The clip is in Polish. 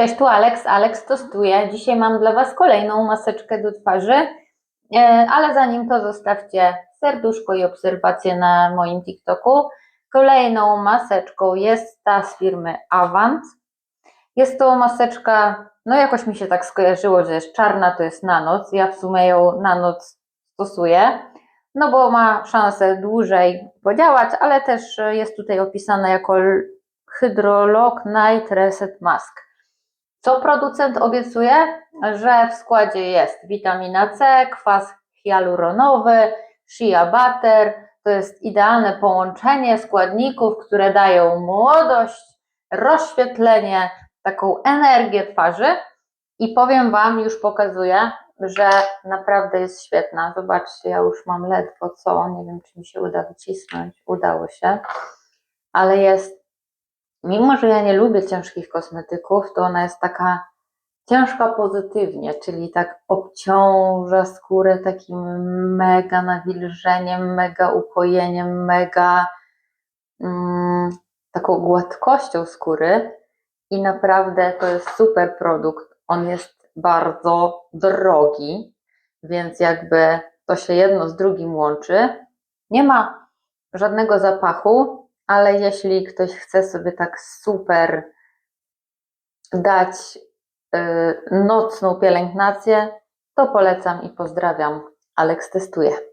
Cześć, tu Alex. Alex testuje. Dzisiaj mam dla Was kolejną maseczkę do twarzy, E, ale zanim to zostawcie serduszko i obserwację na moim TikToku. Kolejną maseczką jest ta z firmy Avant. Jest to maseczka, no jakoś mi się tak skojarzyło, że jest czarna, to jest na noc. Ja w sumie ją na noc stosuję, no bo ma szansę dłużej podziałać, ale też jest tutaj opisana jako Hydrolog Night Reset Mask. Co producent obiecuje? Że w składzie jest witamina C, kwas hialuronowy, shea butter. To jest idealne połączenie składników, które dają młodość, rozświetlenie, taką energię twarzy. I powiem Wam, już pokazuję, że naprawdę jest świetna. Zobaczcie, ja już mam ledwo co, nie wiem czy mi się uda wycisnąć. Udało się, ale jest mimo że ja nie lubię ciężkich kosmetyków, to ona jest taka ciężka pozytywnie, czyli tak obciąża skórę takim mega nawilżeniem, mega ukojeniem, mega mm, taką gładkością skóry i naprawdę to jest super produkt. On jest bardzo drogi, więc jakby to się jedno z drugim łączy. Nie ma żadnego zapachu, ale jeśli ktoś chce sobie tak super dać y, nocną pielęgnację, to polecam i pozdrawiam. Alex testuje.